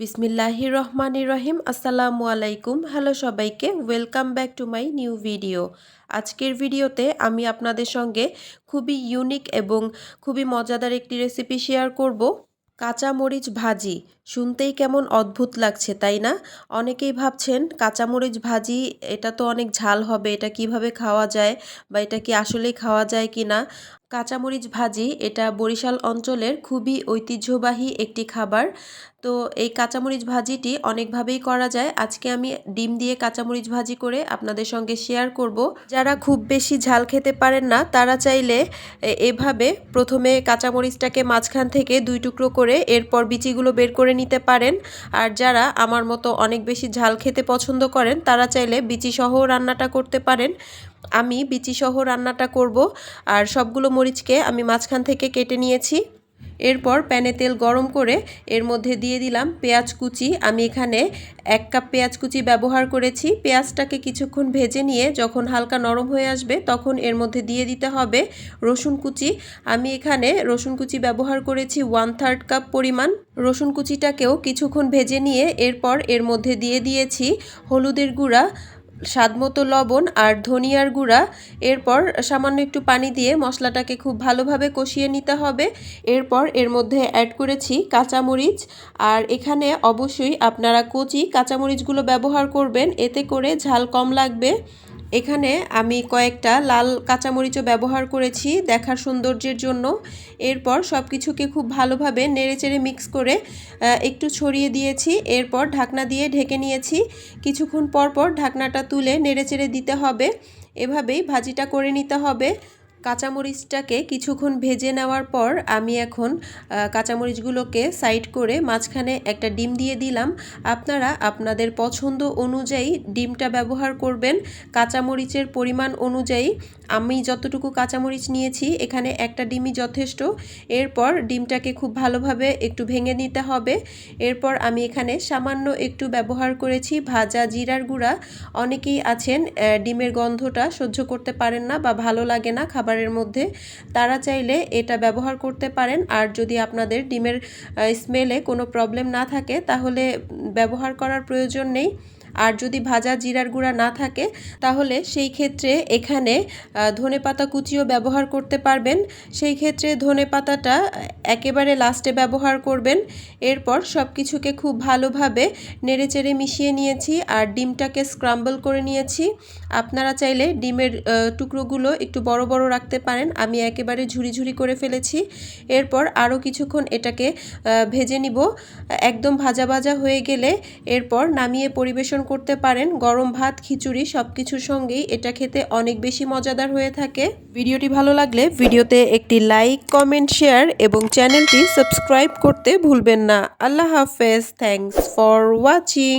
বিসমিল্লাহির রহমান রহিম। আসসালামু আলাইকুম। হ্যালো সবাইকে, welcome back to my new video. আজকের ভিডিওতে আমি আপনাদের সঙ্গে খুবই ইউনিক এবং খুবই মজাদার একটি রেসিপি শেয়ার করব। কাঁচামরিচ ভাজি। শুনতেই কেমন অদ্ভুত লাগছে, তাই না? অনেকেই ভাবছেন কাঁচামরিচ ভাজি, এটা তো অনেক ঝাল হবে, এটা কীভাবে খাওয়া যায় বা এটা কি আসলেই খাওয়া যায় কি না? কাঁচামরিচ ভাজি এটা বরিশাল অঞ্চলের খুবই ঐতিহ্যবাহী একটি খাবার। তো এই কাঁচামরিচ ভাজিটি অনেকভাবেই করা যায়। আজকে আমি ডিম দিয়ে কাঁচামরিচ ভাজি করে আপনাদের সঙ্গে শেয়ার করব। যারা খুব বেশি ঝাল খেতে পারেন না, তারা চাইলে এভাবে প্রথমে কাঁচামরিচটাকে মাঝখান থেকে দুই টুকরো করে এরপর বিচিগুলো বের করে নিতে পারেন। আর যারা আমার মতো অনেক বেশি ঝাল খেতে পছন্দ করেন, তারা চাইলে বিচি সহ রান্নাটা করতে পারেন। আমি বিচি সহ রান্নাটা করব। আর সবগুলো মরিচকে আমি মাঝখান থেকে কেটে নিয়েছি। এরপর প্যানে তেল গরম করে এর মধ্যে দিয়ে দিলাম পেঁয়াজ কুচি। আমি এখানে এক কাপ পেঁয়াজ কুচি ব্যবহার করেছি। পেঁয়াজটাকে কিছুক্ষণ ভেজে নিয়ে যখন হালকা নরম হয়ে আসবে তখন এর মধ্যে দিয়ে দিতে হবে রসুন কুচি। আমি এখানে রসুন কুচি ব্যবহার করেছি ওয়ান থার্ড কাপ পরিমাণ। রসুন কুচিটাকেও কিছুক্ষণ ভেজে নিয়ে এরপর এর মধ্যে দিয়ে দিয়েছি হলুদের গুঁড়া স্বাদমতো লবণ আর ধনিয়ার গুঁড়া। এরপর সামান্য একটু পানি দিয়ে মশলাটাকে খুব ভালোভাবে কষিয়ে নিতে হবে। এরপর এর মধ্যে অ্যাড করেছি কাঁচামরিচ। আর এখানে অবশ্যই আপনারা কচি কাঁচামরিচগুলো ব্যবহার করবেন। এতে করে ঝাল কম লাগবে। এখানে আমি কয়েকটা লাল কাঁচামরিচও ব্যবহার করেছি দেখার সৌন্দর্যের জন্য। এরপর সব কিছুকে খুব ভালোভাবে নেড়েচেড়ে মিক্স করে একটু ছড়িয়ে দিয়েছি। এরপর ঢাকনা দিয়ে ঢেকে নিয়েছি। কিছুক্ষণ পর পর ঢাকনাটা তুলে নেড়েচেড়ে দিতে হবে। এভাবেই ভাজিটা করে নিতে হবে। কাঁচামরিচটাকে কিছুক্ষণ ভেজে নেওয়ার পর আমি এখন কাঁচামরিচগুলোকে সাইড করে মাঝখানে একটা ডিম দিয়ে দিলাম। আপনারা আপনাদের পছন্দ অনুযায়ী ডিমটা ব্যবহার করবেন। কাঁচামরিচের পরিমাণ অনুযায়ী আমি যতটুকু কাঁচামরিচ নিয়েছি, এখানে একটা ডিমই যথেষ্ট। এরপর ডিমটাকে খুব ভালোভাবে একটু ভেঙে নিতে হবে। এরপর আমি এখানে সামান্য একটু ব্যবহার করেছি ভাজা জিরার গুঁড়া। অনেকেই আছেন ডিমের গন্ধটা সহ্য করতে পারেন না বা ভালো লাগে না, খাবার খাবারের মধ্যে, তারা চাইলে এটা ব্যবহার করতে পারেন। আর যদি আপনাদের ডিমের স্মেলে কোনো প্রবলেম না থাকে, তাহলে ব্যবহার করার প্রয়োজন নেই। আর যদি ভাজা জিরার গুঁড়া না থাকে, তাহলে সেই ক্ষেত্রে এখানে ধনে পাতা কুচিও ব্যবহার করতে পারবেন। সেই ক্ষেত্রে ধনে পাতাটা একেবারে লাস্টে ব্যবহার করবেন। এরপর সব কিছুকে খুব ভালোভাবে নেড়েচেড়ে মিশিয়ে নিয়েছি আর ডিমটাকে স্ক্রাম্বল করে নিয়েছি। আপনারা চাইলে ডিমের টুকরোগুলো একটু বড় বড় রাখতে পারেন। আমি একেবারে ঝুরি ঝুরি করে ফেলেছি। এরপর আরও কিছুক্ষণ এটাকে ভেজে নিব। একদম ভাজা ভাজা হয়ে গেলে এরপর নামিয়ে পরিবেশন পরিবেশন করতে পারেন। গরম ভাত, খিচুড়ি সব কিছুর সঙ্গেই এটা খেতে অনেক বেশি মজাদার হয়ে থাকে। ভিডিওটি ভালো লাগলে ভিডিওতে একটি লাইক, কমেন্ট, শেয়ার এবং চ্যানেলটি সাবস্ক্রাইব করতে ভুলবেন না। আল্লাহ হাফেজ। Thanks for watching.